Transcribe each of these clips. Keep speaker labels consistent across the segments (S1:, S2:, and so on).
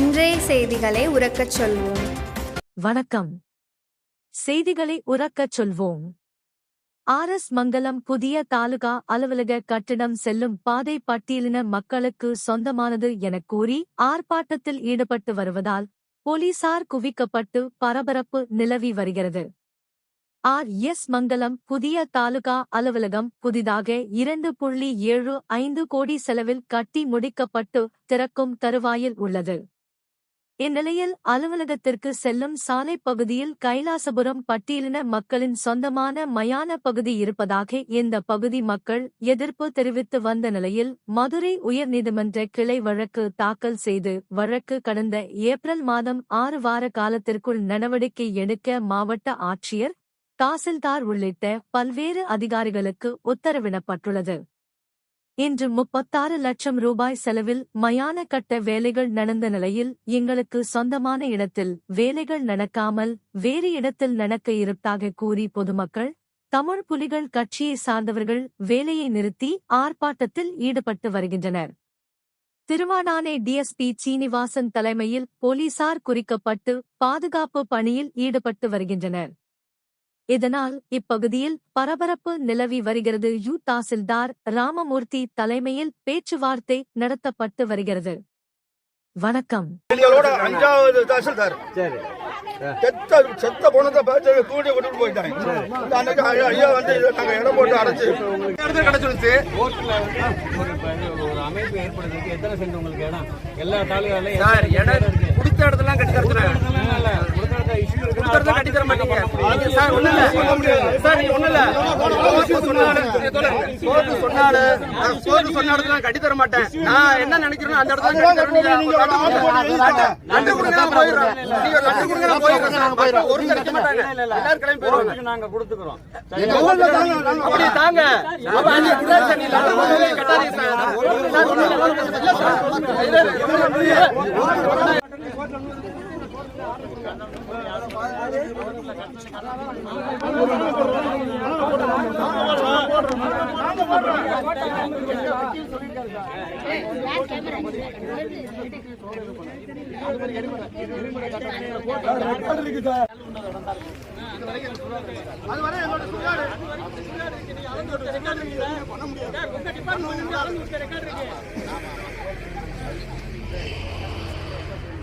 S1: இன்றைய செய்திகளை உறக்கச் சொல்வோம்.
S2: வணக்கம். செய்திகளை உறக்கச் சொல்வோம். ஆர் எஸ் மங்கலம் புதிய தாலுகா அலுவலக கட்டிடம் செல்லும் பாதை பட்டியலின மக்களுக்கு சொந்தமானது எனக் கூறி ஆர்ப்பாட்டத்தில் ஈடுபட்டு வருவதால் போலீசார் குவிக்கப்பட்டு பரபரப்பு நிலவி வருகிறது. ஆர் எஸ் மங்கலம் புதிய தாலுகா அலுவலகம் புதிதாக இரண்டு புள்ளி ஏழு ஐந்து கோடி செலவில் கட்டி முடிக்கப்பட்டு திறக்கும் தருவாயில் உள்ளது. இந்நிலையில் அலுவலகத்திற்கு செல்லும் சாலை பகுதியில் கைலாசபுரம் பட்டியலின மக்களின் சொந்தமான மயான பகுதி இருப்பதாக இந்த பகுதி மக்கள் எதிர்ப்பு தெரிவித்து வந்த நிலையில் மதுரை உயர்நீதிமன்ற கிளை வழக்கு தாக்கல் செய்து வழக்கு கடந்த ஏப்ரல் மாதம் ஆறு வார காலத்திற்குள் நடவடிக்கை எடுக்க மாவட்ட ஆட்சியர் தாசில்தார் உள்ளிட்ட பல்வேறு அதிகாரிகளுக்கு உத்தரவிடப்பட்டுள்ளது. இன்று முப்பத்தாறு லட்சம் ரூபாய் செலவில் மயான கட்ட வேலைகள் நடந்த நிலையில் எங்களுக்கு சொந்தமான இடத்தில் வேலைகள் நடக்காமல் வேறு இடத்தில் நடக்க இருப்பதாக கூறி பொதுமக்கள் தமிழ் புலிகள் கட்சியை சார்ந்தவர்கள் வேலையை நிறுத்தி ஆர்ப்பாட்டத்தில் ஈடுபட்டு வருகின்றனர். திருவாடானை டிஎஸ்பி சீனிவாசன் தலைமையில் போலீசார் குறிக்கப்பட்டு பாதுகாப்பு பணியில் ஈடுபட்டு வருகின்றனர். இதனால் இப்பகுதியில் பரபரப்பு நிலவி வருகிறது. யூ தாசில்தார் ராமமூர்த்தி தலைமையில் பேச்சுவார்த்தை நடத்தப்பட்டு வருகிறது. வணக்கம்.
S3: அஞ்சாவது தாசில்தார்.
S4: சரி.
S3: செத்த செத்த பார்த்து தூண்டி கொண்டு போயிட்டாங்க. அன்னைக்கு ஐயா வந்து இதை நாங்க இடம் போட்டு அடைச்சு. இடத்துல கிடைச்சிருச்சு.
S4: வந்து ஒரு அமைப்பு ஏற்படுறதுக்கு எத்தனை சென்ட் உங்களுக்கு இடம்? எல்லா தாலுகாலையும்
S5: சார் இடம் கொடுத்த இடத்துல கட்டி தரத்துறேன்
S4: இஷ்யூ
S5: கட்டி தர மாட்டீங்க சார் ஒண்ணு இல்ல சார் நீ ஒண்ணு இல்ல கோர்ட்டு சொன்னாரு கோர்ட்டு சொன்ன இடத்துல நான் கட்டி தர மாட்டேன் நான் என்ன நினைக்கிறேனோ அந்த இடத்துல நீங்க லட்டு கொடுங்க நீங்க லட்டு கொடுங்க ஒரு கிடைக்க மாட்டாங்க எல்லாரும் கிளம்பி
S4: நாங்க கொடுத்துக்கிறோம்
S5: அப்படி தாங்க கட்டாதீங்க சார் சார் ஒண்ணு இல்ல, இல்ல சார்
S3: அது வரை எங்களோட சுகாடு சுகாடு இருக்கு நீங்க அளந்து விட்டு ரெக்கார்டு இருக்கு பண்ண முடியாது உங்க டிபார்ட்மெண்ட் அளந்து விட்டு ரெக்கார்டு இருக்கு அஞ்சு தாசில்தார் பேசலாம்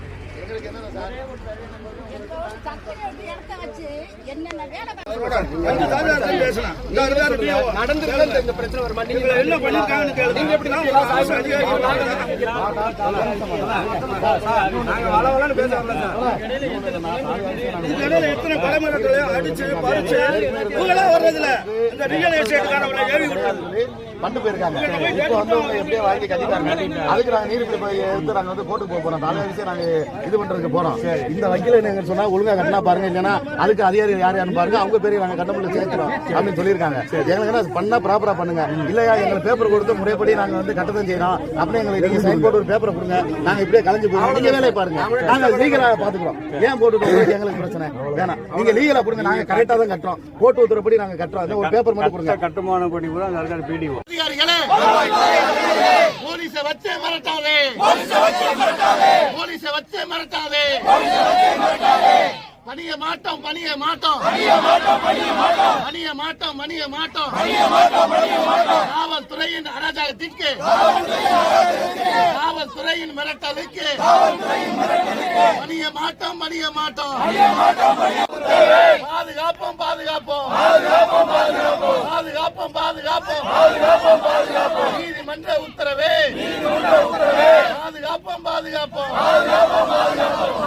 S3: இந்த அறுபதாயிரம் ரூபாய்
S5: நடந்து இந்த பிரச்சனை வர மாட்டேங்குது
S3: என்ன பண்ணிருக்காங்கன்னு நீங்க எப்படி
S5: நாங்க வள வளன்னு பேசுறோம்ல
S3: இடையில எத்தனை அடிச்சு பறிச்சு இவங்களா வர்றதில்ல. இந்த ரியல் எஸ்டேட்டுக்காரவங்களை ஏவி
S6: பண்ணு போயிருக்காங்க. இப்போ வந்து அவங்க எப்படியோ வாங்கி கட்டிட்டாங்க அதுக்கு நாங்க நீதிபதி போய் எடுத்து நாங்க வந்து கோர்ட்டுக்கு போக போறோம். தலைவர் விஷயம் நாங்க இது பண்றதுக்கு போறோம். இந்த வக்கீல நீங்க சொன்னா ஒழுங்கா கட்டினா பாருங்க இல்லைன்னா அதுக்கு அதிகாரி யார் யாருன்னு பாருங்க அவங்க பேரையும் நாங்க கட்டமுள்ள சேர்க்கிறோம் அப்படின்னு சொல்லியிருக்காங்க. எங்களுக்கு என்ன பண்ணா ப்ராப்பரா பண்ணுங்க. இல்லையா எங்களுக்கு பேப்பர் கொடுத்து முறைப்படி நாங்க வந்து கட்டதான் செய்யறோம். அப்படியே எங்களுக்கு நீங்க சைன் போட்டு ஒரு பேப்பரை கொடுங்க. நாங்க இப்படியே கலைஞ்சு போறோம் நீங்க வேலையை பாருங்க. நாங்க லீகலா பாத்துக்கிறோம். ஏன் போட்டு எங்களுக்கு பிரச்சனை. வேணாம். நீங்க லீகலா கொடுங்க. நாங்க கரெக்டா தான் கட்டுறோம். கோர்ட்டு உத்தரப்படி நாங்க கட்டுறோம். ஒரு பேப்பர் மட்டும் கொடுங்க.
S4: கட்டுமான படி கூட அந்த பிடிஓ.
S3: அதிகாரிகளே போலீஸை வச்சே மிரட்டாதே. போலீஸை வச்சே மிரட்டாதே. பணிய மாட்டோம் பணிய மாட்டோம். பணிய மாட்டோம் பணிய மாட்டோம். காவல்துறையின் அராஜகத்திற்கு. காவல்துறையின் மிரட்டலுக்கு. பணிய மாட்டோம் பணிய மாட்டோம். பாதுகாப்போம் பாதுகாப்போம். பாதுகாப்போம் பாதுகாப்போம். நீதிமன்ற உத்தரவே. பாதுகாப்போம் பாதுகாப்போம். நடைமுறைப்படுத்து